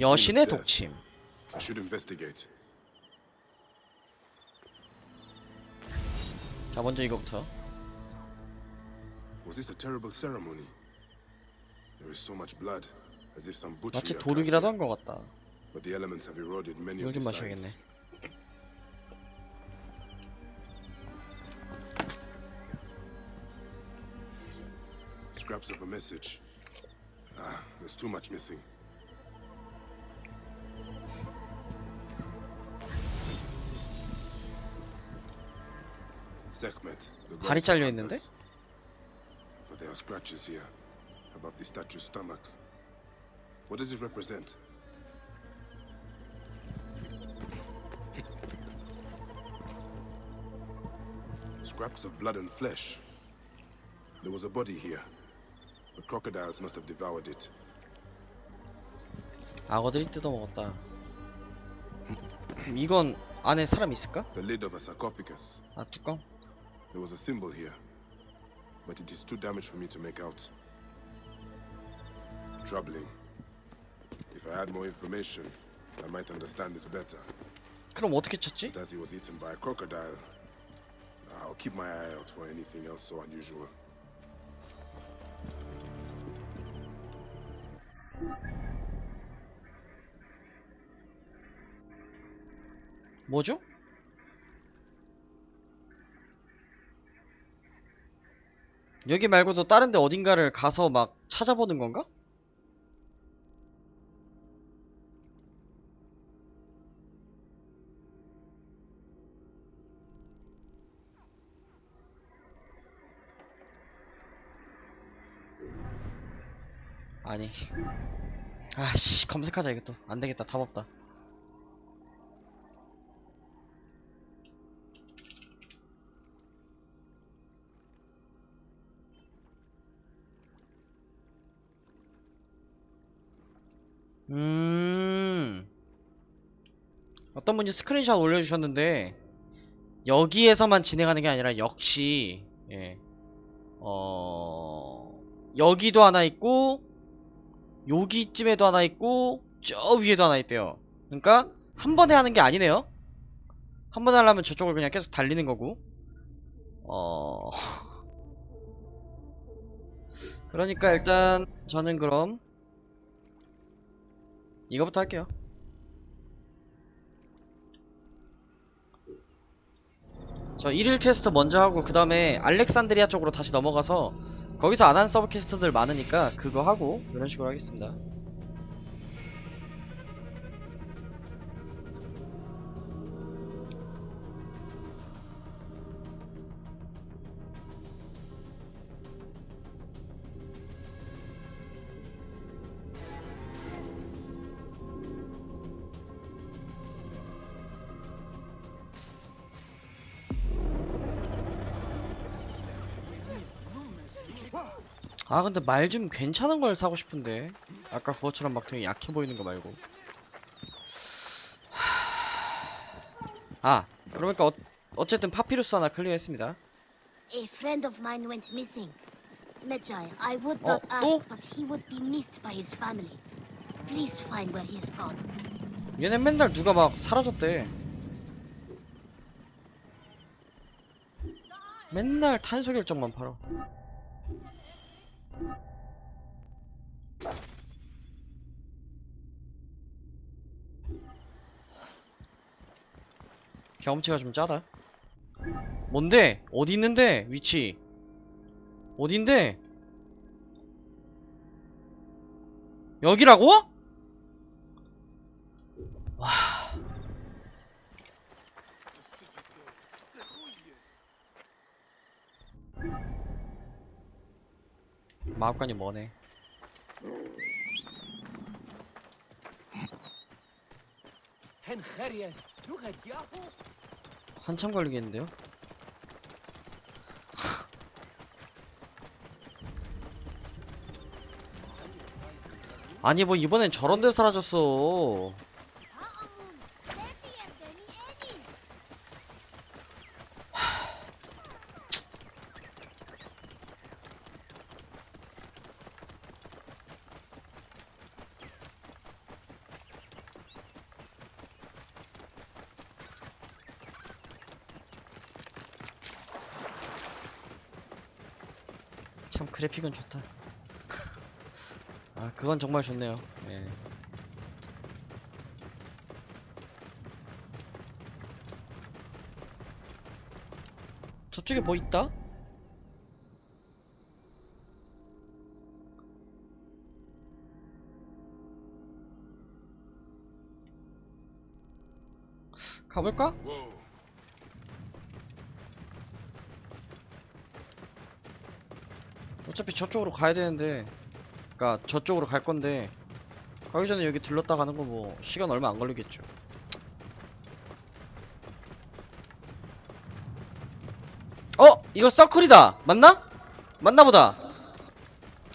여신의. 독침. 자, 먼저 이거부터. Was this a terrible ceremony? There is so much blood, as if some butchery 마치 도륙이라도. 한 것 같다. But the elements have eroded many 물좀 마셔야겠네. Scraps of a message. Ah, there's too much missing. 발이 gods 잘려 have 있는데? us. But there are scratches here, above the statue's stomach. What does it represent? Scraps of blood and flesh. There was a body here. The crocodiles must have devoured it. 악어들이 뜯어먹었다. 그럼 이건 안에 사람 있을까? The lid of a sarcophagus. 아, 뚜껑? There was a symbol here, but it is too damaged for me to make out. Troubling. If I had more information, I might understand this better. 그럼 어떻게 찾지? But as he was eaten by a crocodile, I'll keep my eye out for anything else so unusual. 뭐죠? 여기 말고도 다른 데 어딘가를 가서 막 찾아보는 건가? 아니. 아씨 검색하자 이것도 안되겠다 답 없다 음. 어떤 분이 스크린샷 올려주셨는데, 여기에서만 진행하는 게 아니라 역시, 예. 어, 여기도 하나 있고, 여기쯤에도 하나 있고, 저 위에도 하나 있대요. 그러니까, 한 번에 하는 게 아니네요? 한 번에 하려면 저쪽을 그냥 계속 달리는 거고, 어, 그러니까 일단, 저는 그럼, 이거부터 할게요. 저 1일 퀘스트 먼저 하고 그 다음에 알렉산드리아 쪽으로 다시 넘어가서 거기서 안 한 서브 퀘스트들 많으니까 그거 하고 이런 식으로 하겠습니다. 아 근데 말 좀 괜찮은 걸 사고 싶은데 아까 그것처럼 막 되게 약해 보이는 거 말고 아 그러니까 어, 어쨌든 파피루스 하나 클리어했습니다 A friend of mine went missing. Medjay, I would Oh, not ask, oh. but he would be missed by his family. Please find where he is gone. 얘네 맨날 누가 막 사라졌대 맨날 탄소 결정만 팔아 경험치가 좀 짜다 뭔데? 어디 있는데? 위치 어딘데? 여기라고? 와 마법관이 뭐네 한참 걸리겠는데요? 아니 뭐 이번엔 저런 데 사라졌어 픽은 좋다. 아 그건 정말 좋네요. 예. 저쪽에 뭐 있다? 가볼까? 어차피 저쪽으로 가야 되는데 그니까 저쪽으로 갈 건데 가기 전에 여기 들렀다 가는 거 뭐 시간 얼마 안 걸리겠죠. 어! 이거 서클이다! 맞나? 맞나 보다.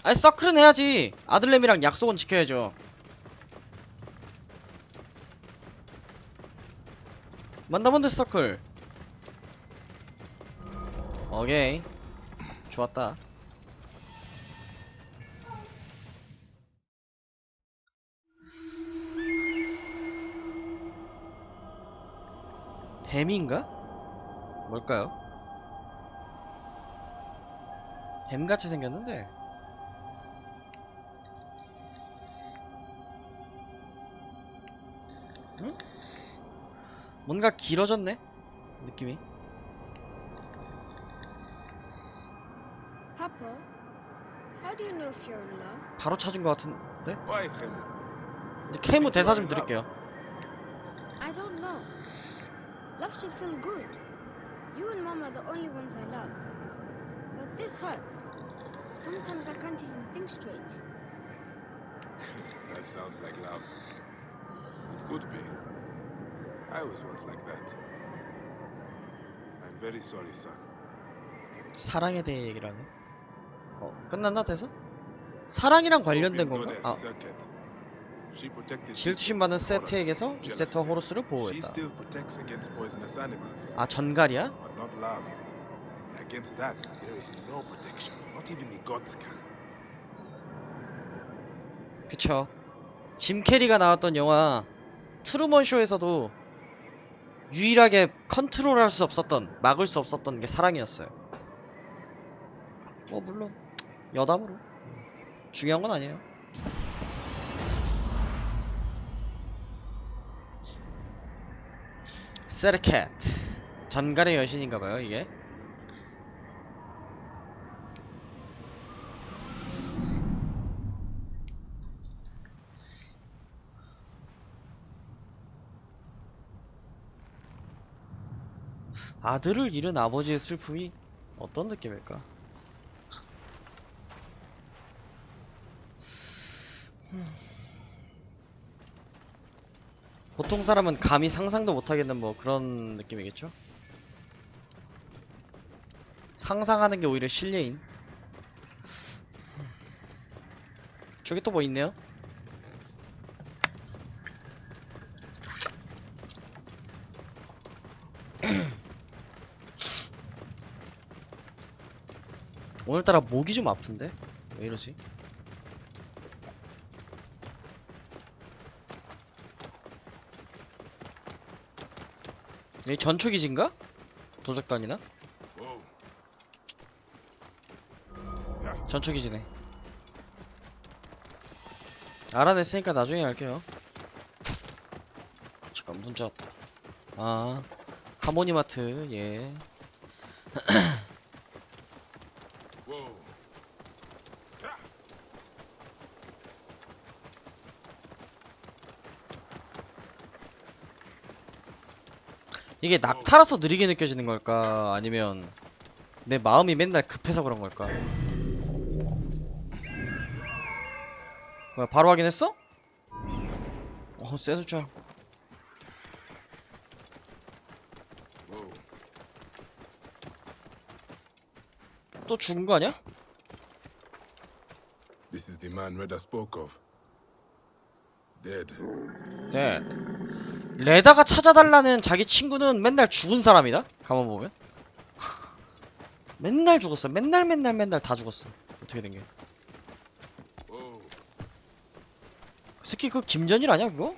아니 서클은 해야지. 아들내미랑 약속은 지켜야죠. 맞나 본데 서클? 오케이. 좋았다 뱀인가? 뭘까요? 뱀같이 생겼는데 응? 뭔가 길어졌네? 느낌이 Papa, how do you know if you're in love? 바로 찾은 것 같은데? 이제 케이무 대사 좀 드릴게요 I don't know. Love should feel good. You and Mom are the only ones I love. But this hurts. Sometimes I can't even think straight. That sounds like love. It could be. I was once like that. I'm very sorry, son. 사랑에 대해 얘기를 하네 어 끝났나 대사? 사랑이랑 관련된 건가? Goddess 아 Serket. She protected 질투심 Beasts 많은 from Horus, 세트에게서 이 jealousy. 세트와 호루스를 She 보호했다 아 전갈이야? but not love. Against that, there is no protection. Not even the gods can. 그쵸 짐 캐리가 나왔던 영화 트루먼 쇼에서도 유일하게 컨트롤할 수 없었던 막을 수 없었던 게 사랑이었어요 뭐 물론 여담으로 중요한 건 아니에요 세르캣 전갈의 여신인가봐요 이게 아들을 잃은 아버지의 슬픔이 어떤 느낌일까? 음. 보통 사람은 감히 상상도 못하겠는 뭐 그런 느낌이겠죠? 상상하는 게 오히려 실례인. 저기 또 뭐 있네요? 오늘따라 목이 좀 아픈데? 왜 이러지? 여기 전초기지인가? 도적단이나? 전초기지네 알아냈으니까 나중에 할게요 잠깐 문자 왔다 아 하모니마트 예 이게 낙타라서 느리게 느껴지는 걸까? 아니면 내 마음이 맨날 급해서 그런 걸까? 뭐야, 바로 확인했어? 어. Whoa. 또 죽은 거 아니야? This is the man Reda spoke of. Dead. 네. 레다가 찾아달라는 자기 친구는 맨날 죽은 사람이다? 가만 보면. 맨날 죽었어. 맨날 맨날 맨날 다 죽었어. 어떻게 된 게? Whoa. 그그 김전일 아니야 그거?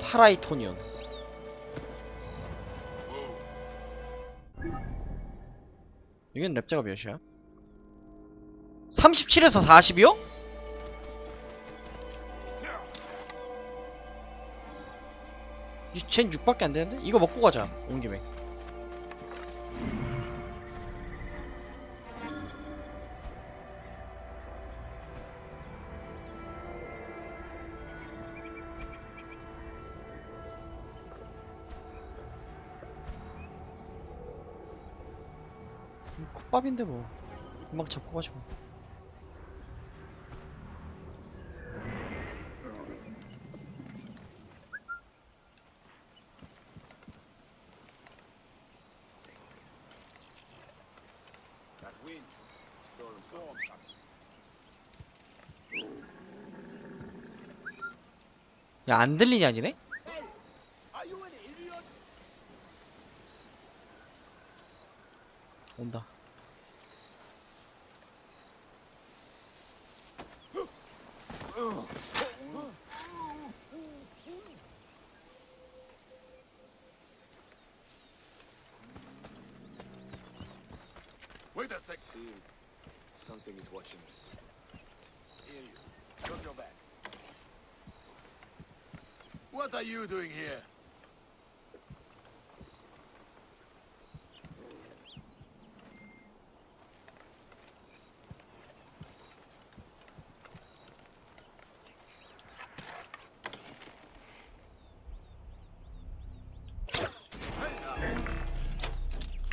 파라이토니온. Whoa. 이건 랩자가 몇이야? 37에서 40이요? 쟨 6밖에 안 되는데? 이거 먹고 가자 온 김에. 콧밥인데 뭐. 금방 잡고 뭐 야 안 들리냐 니네? 온다 Wait a sec. See, something is watching us. Here you. Drop your back. What are you doing here?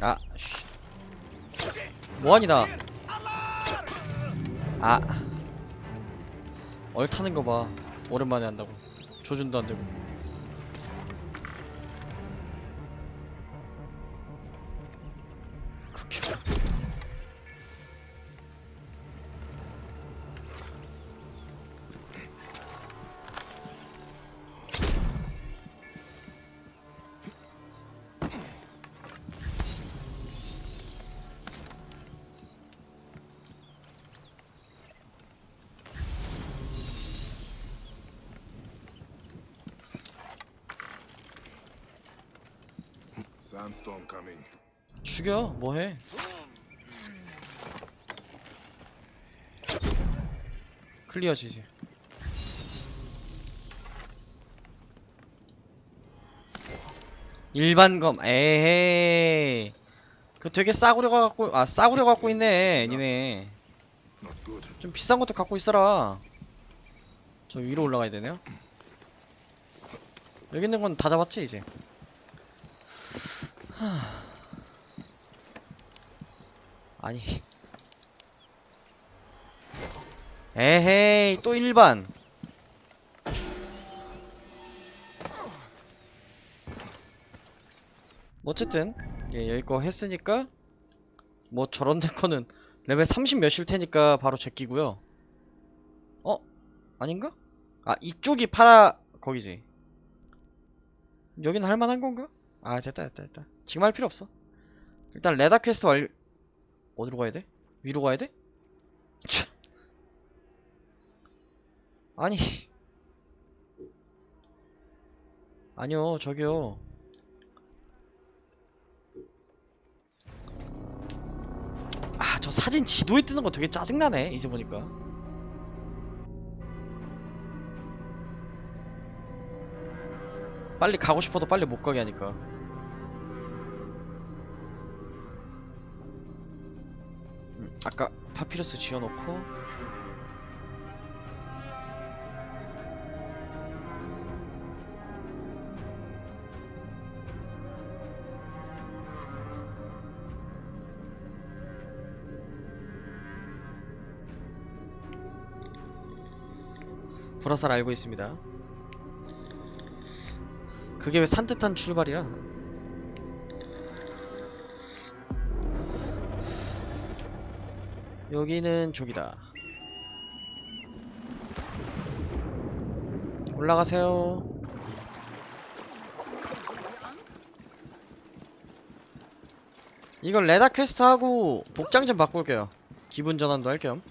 아, 씨. 뭐하니다. 아. 얼타는 거 봐. 오랜만에 한다고. 조준도 안 되고. Sandstorm coming. 죽여, 뭐해. 클리어지지. 일반검, 에헤이. 그 되게 싸구려 갖고, 아, 싸구려 갖고 있네, 니네. Not good. 좀 비싼 것도 갖고 있어라. 저 위로 올라가야 되네요. 여기 있는 건 다 잡았지, 이제. 하... 아니. 에헤이, 또 일반. 뭐 어쨌든, 예, 여기 거 했으니까, 뭐 저런 데 거는 레벨 30 몇일 테니까 바로 제끼고요. 어? 아닌가? 아, 이쪽이 파라, 거기지. 여긴 할만한 건가? 아, 됐다, 됐다, 됐다. 지금 할 필요 없어. 일단 레다 퀘스트 완료. 어디로 가야 돼? 위로 가야 돼? 참. 아니. 아니요, 저기요. 아, 저 사진 지도에 뜨는 거 되게 짜증나네, 이제 보니까. 빨리 가고 싶어도 빨리 못 가게 하니까. 아까 파피루스 지어놓고. 불화살 알고 있습니다. 그게 왜 산뜻한 출발이야? 여기는 저기다. 올라가세요. 이걸 레다 퀘스트 하고 복장 좀 바꿀게요. 기분 전환도 할 겸.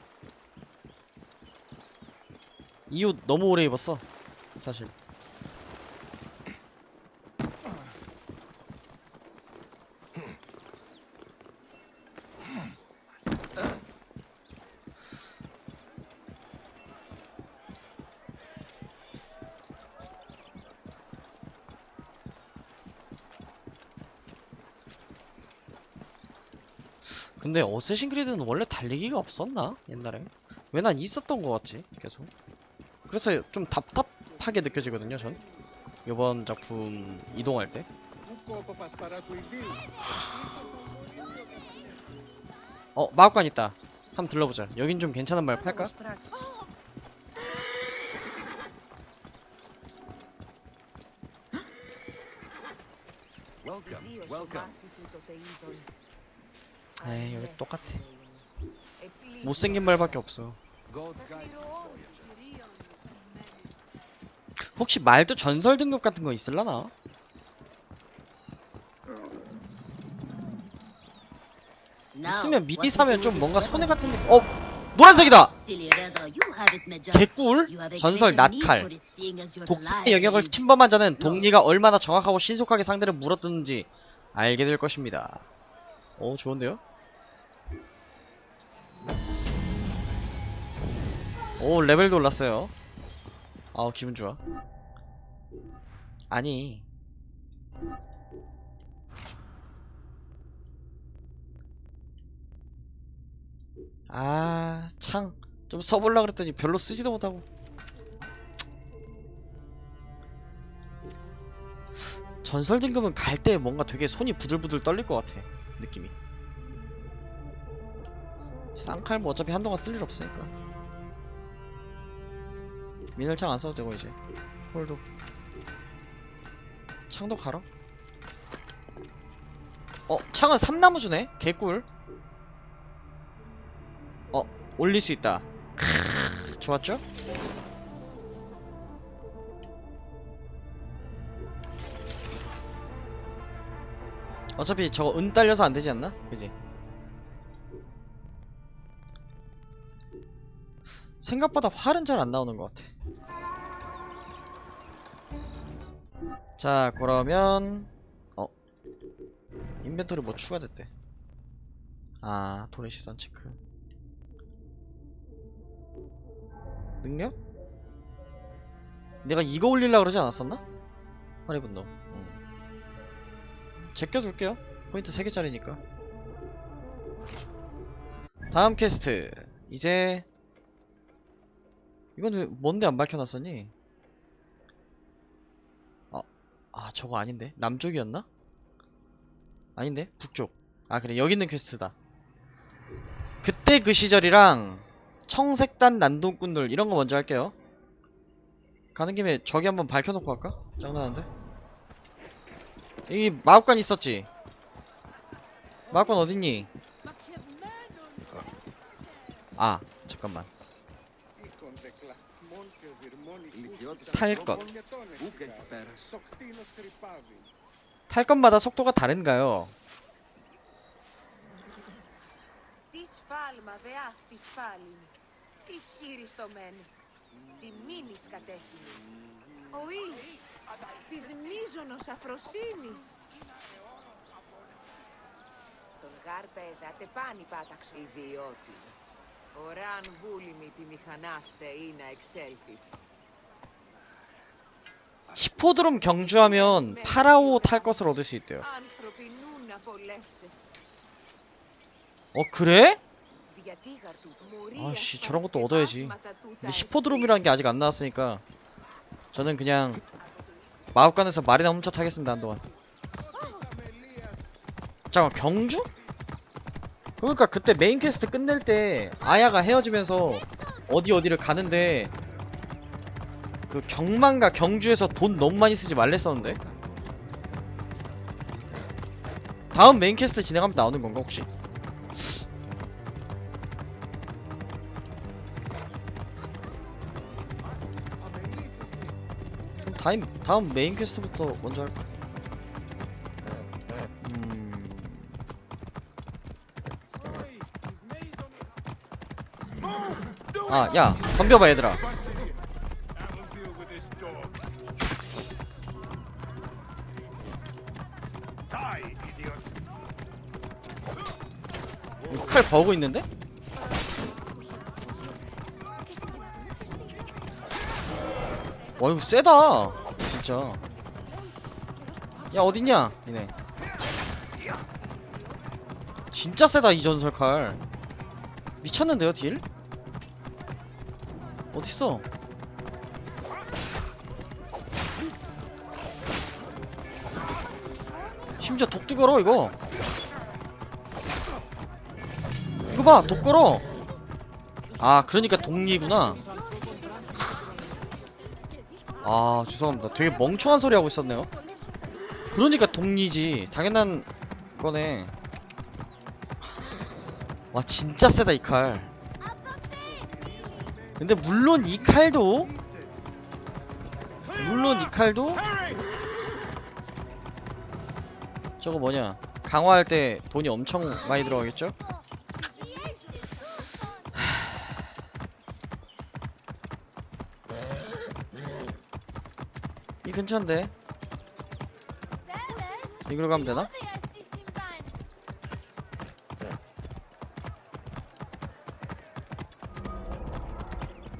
이 옷 너무 오래 입었어. 사실. 근데 어쌔신 크리드는 원래 달리기가 없었나? 옛날에? 왜 난 있었던 것 같지? 계속. 그래서 좀 답답하게 느껴지거든요, 전. 요번 작품 이동할 때. 어, 마법관 있다. 한번 들러보자. 여긴 좀 괜찮은 말 팔까? 에이, 여기 똑같아. 못생긴 말밖에 없어. 혹시 말도 전설 등급 같은 거 있을라나? 있으면 미리 사면 좀 뭔가 손해? 같은 느 어! 노란색이다! 개꿀? 전설 낫칼. the 독사의 영역을. 침범한 자는 독리가 얼마나 정확하고 신속하게 상대를 물어뜯는지 알게 될 것입니다. 오, 좋은데요? 오, 레벨도 올랐어요. 아우, 기분 좋아. 아니. 아, 창. 좀 써볼라 그랬더니 별로 쓰지도 못하고. 전설 등급은 갈 때 뭔가 되게 손이 부들부들 떨릴 것 같아 느낌이. 쌍칼 뭐 어차피 한동안 쓸 일 없으니까. 미늘창 안 써도 되고 이제. 홀도. 창도 갈아? 어 창은 3나무 주네? 개꿀. 어 올릴 수 있다. 크으, 좋았죠? 어차피 저거 은 딸려서 안 되지 않나? 그지? 생각보다 활은 잘 안 나오는 것 같아. 자, 그러면 어 인벤토리 뭐 추가됐대? 아, 도레 시선 체크. 능력? 내가 이거 올리려 그러지 않았었나? 분노. 응. 제껴둘게요. 포인트 3개짜리니까. 다음 퀘스트. 이제 이건 왜 뭔데 안 밝혀놨었니? 아, 아 저거 아닌데? 남쪽이었나? 아닌데? 북쪽. 아 그래 여기 있는 퀘스트다. 그때 그 시절이랑 청색단 난동꾼들 이런 거 먼저 할게요. 가는 김에 저기 한번 밝혀놓고 갈까? 장난한데? 여기 마법관 있었지? 마법관 어딨니? 아 잠깐만 탈 것. 탈 것마다 속도가 다른가요? Τι σφάλμα δε αυτή σφάλιν. Τι χειριστομένη. Τι μήνυς κατέχει. Ο Ι, της μίζωνος αφροσύνης. Τον γάρπεδα τεπάνι πάταξο. Ιδιώτη. Ωράν βούλημη τη μηχανάστε ή να εξέλθεις. 히포드롬 경주하면 파라오 탈 것을 얻을 수 있대요. Άνθρωποι νου να πολέσαι. 어 그래? Γιατί γαρτού μουρία 아씨 στα 저런 것도 얻어야지. σκευάσματα τούτα 근데 εστί. 히포드롬이라는 게 아직 안 나왔으니까 저는 그냥 마법관에서 말이나 훔쳐 타겠습니다 한동안. 잠깐 경주? 그러니까 그때 메인 퀘스트 끝낼 때 아야가 헤어지면서 어디 어디를 가는데 그 경만과 경주에서 돈 너무 많이 쓰지 말랬었는데 다음 메인 퀘스트 진행하면 나오는 건가 혹시? 다음 다음 메인 퀘스트부터 먼저 할까? 음... 아, 야, 덤벼봐 얘들아. 칼 버고 있는데? 와 이거 세다. 진짜. 야 어딨냐 니네. 진짜 세다 이 전설 칼. 미쳤는데요 딜? 어딨어? 심지어 독도 걸어 이거. 이거 봐 독 걸어. 아 그러니까 독리구나 아 죄송합니다. 되게 멍청한 소리 하고 있었네요. 그러니까 독리지. 당연한 거네. 와 진짜 세다 이 칼. 근데 물론 이 칼도 물론 이 칼도 저거 뭐냐. 강화할 때 돈이 엄청 많이 들어가겠죠? 이 근처인데. 이리로 가면 되나?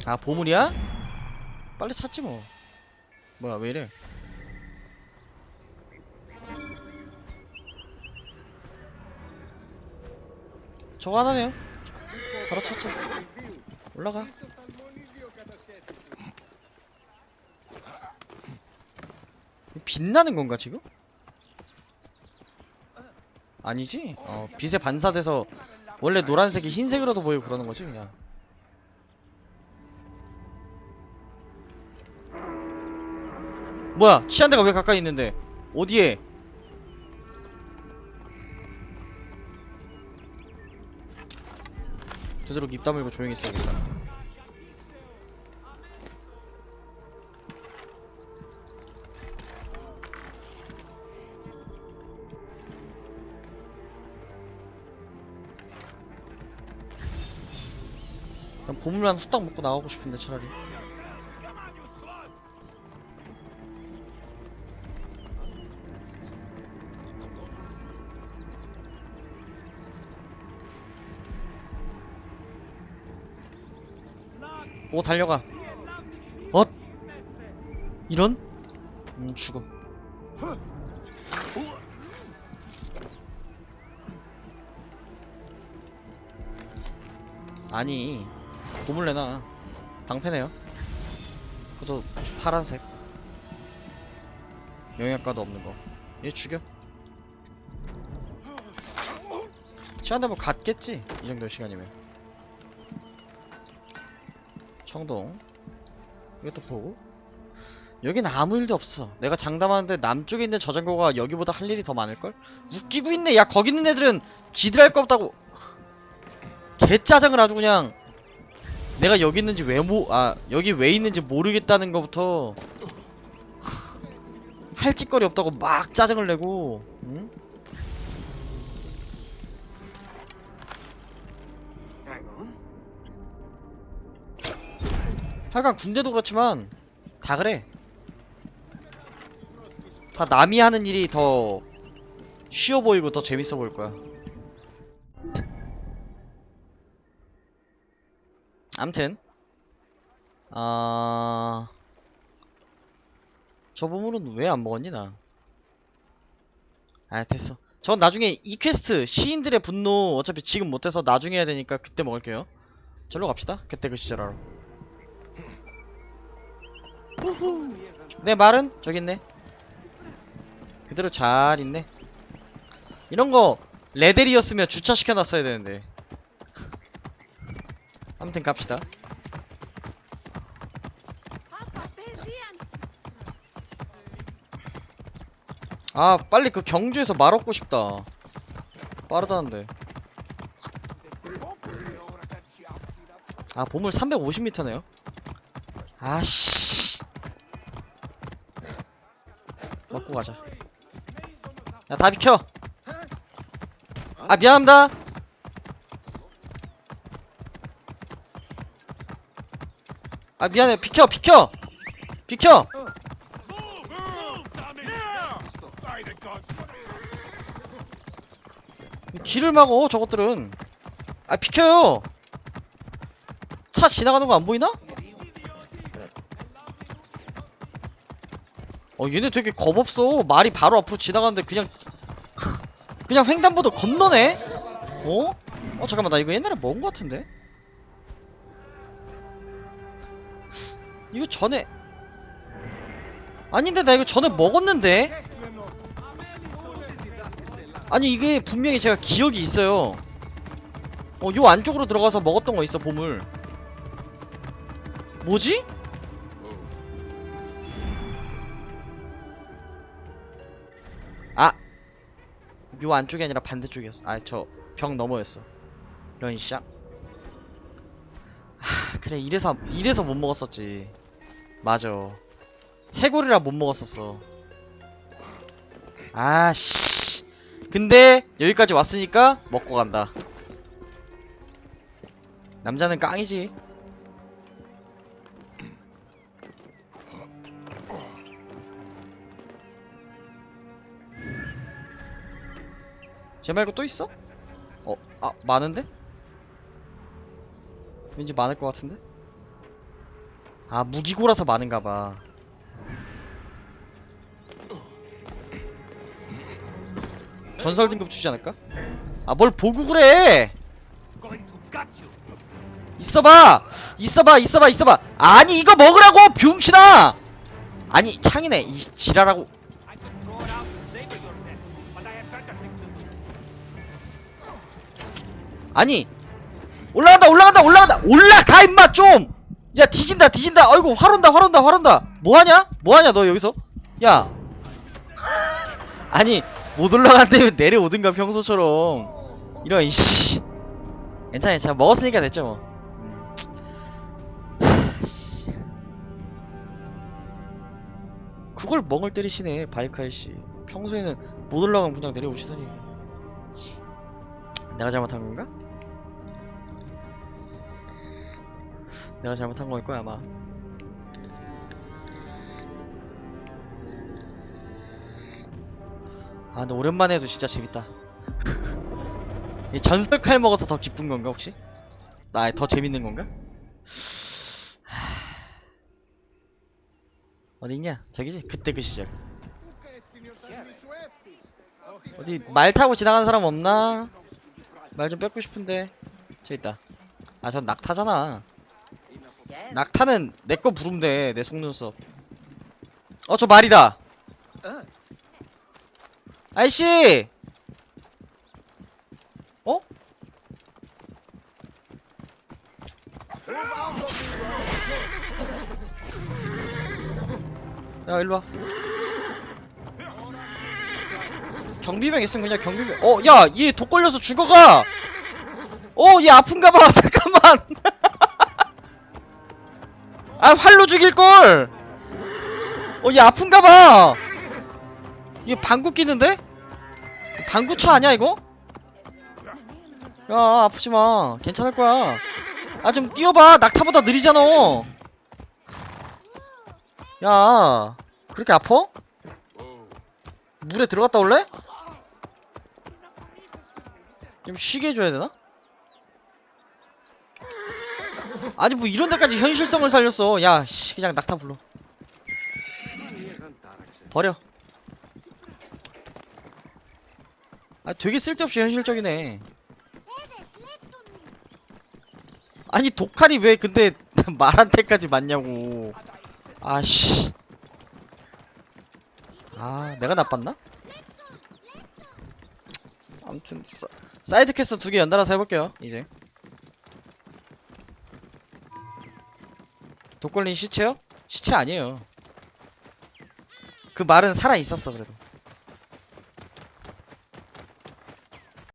아 보물이야? 빨리 찾지 뭐. 뭐야 왜 이래? 저거 하나네요. 바로 찾자. 올라가 빛나는 건가 지금? 아니지? 어 빛에 반사돼서 원래 노란색이 흰색으로도 보이고 그러는 거지 그냥 뭐야 치안대가 왜 가까이 있는데 어디에 되도록 입 다물고 조용히 있어야겠다 보물만 후딱 먹고 나가고 싶은데 차라리 오 달려가 어? 이런? 음 죽어 아니 고물 내놔. 방패네요. 그것도 파란색. 영양가도 없는 거얘 죽여. 시간대 뭐 갔겠지 이 정도 시간이면. 청동. 이것도 보고. 여긴 아무 일도 없어. 내가 장담하는데 남쪽에 있는 저장고가 여기보다 할 일이 더 많을걸? 웃기고 있네. 야 거기 있는 애들은 기들할 거 없다고. 개짜증을 아주 그냥 내가 여기 있는지 왜 모, 아, 여기 왜 있는지 모르겠다는 거부터 할 짓거리 없다고 막 짜증을 내고, 응? 하여간 군대도 그렇지만 다 그래. 다 남이 하는 일이 더 쉬워 보이고 더 재밌어 보일 거야. 암튼 아... 저 보물은 왜 안 먹었니 나? 아 됐어. 전 나중에 이 퀘스트 시인들의 분노 어차피 지금 못해서 나중에 해야 되니까 그때 먹을게요. 절로 갑시다. 그때 그 시절하러. 내 말은 저기 있네. 그대로 잘 있네. 이런거 레델이었으면 주차시켜놨어야 되는데 아무튼 갑시다. 아 빨리 그 경주에서 말 얻고 싶다. 빠르다는데. 아 보물 350m네요. 아씨. 먹고 가자. 야 다 비켜. 아 미안합니다. 아 미안해. 비켜 비켜. 비켜. 길을 막어 저것들은. 아 비켜요. 차 지나가는 거 안 보이나? 어 얘네 되게 겁없어. 말이 바로 앞으로 지나가는데 그냥 그냥 횡단보도 건너네? 어? 어 잠깐만. 나 이거 옛날에 먹은 것 같은데? 이거 전에. 아닌데 나 이거 전에 먹었는데? 아니 이게 분명히 제가 기억이 있어요. 어 요 안쪽으로 들어가서 먹었던 거 있어 보물. 뭐지? 아! 요 안쪽이 아니라 반대쪽이었어. 아저벽 너머였어. 이런 샥 하, 그래 이래서 이래서 못 먹었었지 맞아 해골이라 못 먹었었어 아 씨 근데 여기까지 왔으니까 먹고 간다 남자는 깡이지 쟤 말고 또 있어? 어, 아, 많은데? 왠지 많을 것 같은데? 아, 무기고라서 많은가 봐. 전설 등급 주지 않을까? 아, 뭘 보고 그래! 있어봐! 있어봐, 있어봐, 있어봐! 아니, 이거 먹으라고! 병신아! 아니, 창이네. 이 지랄하고. 아니 올라간다 올라간다 올라간다 올라가 임마 좀! 야 뒤진다 뒤진다. 아이고 활온다 활온다 활온다. 뭐하냐? 뭐하냐 너 여기서? 야. 아니 못 올라간다면 내려오든가 평소처럼. 이런 이씨. 괜찮아 괜찮아. 먹었으니까 됐죠 뭐. 그걸 멍을 때리시네 바이카이씨. 평소에는 못 올라가면 그냥 내려오시더니. 내가 잘못한 건가? 내가 잘못한 거일 거야 아마. 아 근데 오랜만에 해도 진짜 재밌다. 이 전설 칼 먹어서 더 기쁜 건가 혹시? 나 더 재밌는 건가? 하... 어디 있냐? 저기지? 그때 그 시절. 어디 말 타고 지나가는 사람 없나? 말 좀 뺏고 싶은데. 저 있다. 아 전 낙타잖아. 낙타는 내 거 부르면 돼, 내 속눈썹. 어, 저 말이다. 아이씨! 어? 야, 일로와. 경비병 있으면 그냥 경비병. 어, 야, 얘 독 걸려서 죽어가! 어, 얘 아픈가봐, 잠깐만! 아 활로 죽일걸 어 얘 아픈가봐 이거 방구 끼는데? 방구차 아니야 이거? 야 아프지마 괜찮을거야 아 좀 뛰어봐 낙타보다 느리잖아 야 그렇게 아파? 물에 들어갔다 올래? 좀 쉬게 해줘야 되나? 아니 뭐 이런 데까지 현실성을 살렸어. 야 씨, 그냥 낙타 불러. 버려. 아 되게 쓸데없이 현실적이네. 아니 독칼이 왜 근데 말한테까지 맞냐고. 아씨. 아 내가 나빴나? 아무튼 사, 사이드 퀘스트 두 개 연달아서 해볼게요 이제 독걸린 시체요? 시체 아니에요. 그 말은 살아 있었어 그래도.